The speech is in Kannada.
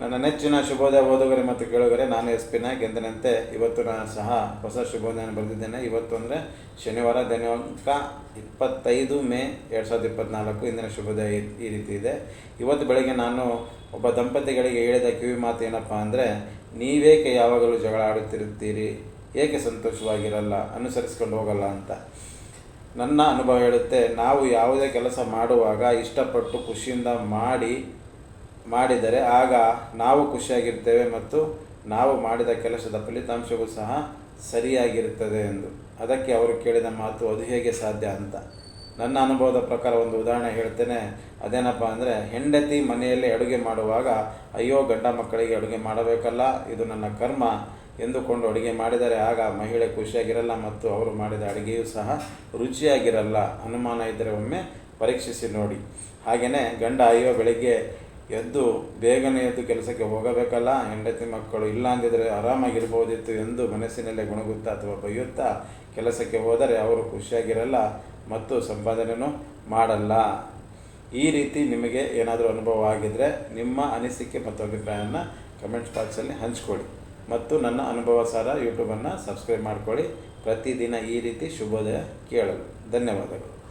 ನನ್ನ ನೆಚ್ಚಿನ ಶುಭೋದಯ ಓದುಗರೆ ಮತ್ತು ಕೇಳುಗರೆ, ನಾನು ಎಸ್ ಪಿ ನಾಯಕ್ ಎಂದಿನಂತೆ ಇವತ್ತು ನಾನು ಸಹ ಹೊಸ ಶುಭೋದಯನ ಬರೆದಿದ್ದೇನೆ. ಇವತ್ತು ಅಂದರೆ ಶನಿವಾರ, ದಿನಾಂಕ ಇಪ್ಪತ್ತೈದು ಮೇ ಎರಡು ಸಾವಿರದ ಇಪ್ಪತ್ತ್ನಾಲ್ಕು ಇಂದಿನ ಶುಭೋದಯ ಈ- ರೀತಿ ಇದೆ. ಇವತ್ತು ಬೆಳಗ್ಗೆ ನಾನು ಒಬ್ಬ ದಂಪತಿಗಳಿಗೆ ಹೇಳಿದ ಕಿವಿ ಮಾತು ಏನಪ್ಪ ಅಂದರೆ, ನೀವೇಕೆ ಯಾವಾಗಲೂ ಜಗಳ ಆಡುತ್ತಿರುತ್ತೀರಿ? ಏಕೆ ಸಂತೋಷವಾಗಿರಲ್ಲ? ಅನುಸರಿಸ್ಕೊಂಡು ಹೋಗಲ್ಲ ಅಂತ. ನನ್ನ ಅನುಭವ ಹೇಳುತ್ತೆ, ನಾವು ಯಾವುದೇ ಕೆಲಸ ಮಾಡುವಾಗ ಇಷ್ಟಪಟ್ಟು ಖುಷಿಯಿಂದ ಮಾಡಿ ಮಾಡಿದರೆ ಆಗ ನಾವು ಖುಷಿಯಾಗಿರ್ತೇವೆ ಮತ್ತು ನಾವು ಮಾಡಿದ ಕೆಲಸದ ಫಲಿತಾಂಶವೂ ಸಹ ಸರಿಯಾಗಿರುತ್ತದೆ ಎಂದು. ಅದಕ್ಕೆ ಅವರು ಕೇಳಿದ ಮಾತು ಅದು ಹೇಗೆ ಸಾಧ್ಯ ಅಂತ. ನನ್ನ ಅನುಭವದ ಪ್ರಕಾರ ಒಂದು ಉದಾಹರಣೆ ಹೇಳ್ತೇನೆ. ಅದೇನಪ್ಪ ಅಂದರೆ, ಹೆಂಡತಿ ಮನೆಯಲ್ಲಿ ಅಡುಗೆ ಮಾಡುವಾಗ, ಅಯ್ಯೋ ಗಂಡ ಮಕ್ಕಳಿಗೆ ಅಡುಗೆ ಮಾಡಬೇಕಲ್ಲ, ಇದು ನನ್ನ ಕರ್ಮ ಎಂದುಕೊಂಡು ಅಡುಗೆ ಮಾಡಿದರೆ ಆಗ ಮಹಿಳೆ ಖುಷಿಯಾಗಿರಲ್ಲ ಮತ್ತು ಅವರು ಮಾಡಿದ ಅಡುಗೆಯೂ ಸಹ ರುಚಿಯಾಗಿರಲ್ಲ. ಅನುಮಾನ ಇದ್ದರೆ ಒಮ್ಮೆ ಪರೀಕ್ಷಿಸಿ ನೋಡಿ. ಹಾಗೆಯೇ ಗಂಡ ಅಯ್ಯೋ ಬೆಳಿಗ್ಗೆ ಎದ್ದು ಬೇಗನೆ ಎದ್ದು ಕೆಲಸಕ್ಕೆ ಹೋಗಬೇಕಲ್ಲ? ಹೆಂಡತಿ ಮಕ್ಕಳು ಇಲ್ಲ ಅಂದಿದ್ರೆ ಆರಾಮಾಗಿರ್ಬೋದಿತ್ತು ಎಂದು ಮನಸ್ಸಿನಲ್ಲೇ ಗುಣಗುತ್ತಾ ಅಥವಾ ಬೈಯುತ್ತಾ ಕೆಲಸಕ್ಕೆ ಹೋದರೆ ಅವರು ಖುಷಿಯಾಗಿರಲ್ಲ ಮತ್ತು ಸಂಪಾದನೆಯೂ ಮಾಡಲ್ಲ. ಈ ರೀತಿ ನಿಮಗೆ ಏನಾದರೂ ಅನುಭವ ಆಗಿದ್ದರೆ ನಿಮ್ಮ ಅನಿಸಿಕೆ ಮತ್ತು ಅಭಿಪ್ರಾಯವನ್ನು ಕಮೆಂಟ್ಸ್ ಬಾಕ್ಸಲ್ಲಿ ಹಂಚ್ಕೊಳ್ಳಿ. ಮತ್ತು ನನ್ನ ಅನುಭವ ಸಾರ ಯೂಟ್ಯೂಬನ್ನು ಸಬ್ಸ್ಕ್ರೈಬ್ ಮಾಡಿಕೊಳ್ಳಿ. ಪ್ರತಿದಿನ ಈ ರೀತಿ ಶುಭೋದಯ ಕೇಳಲು. ಧನ್ಯವಾದಗಳು.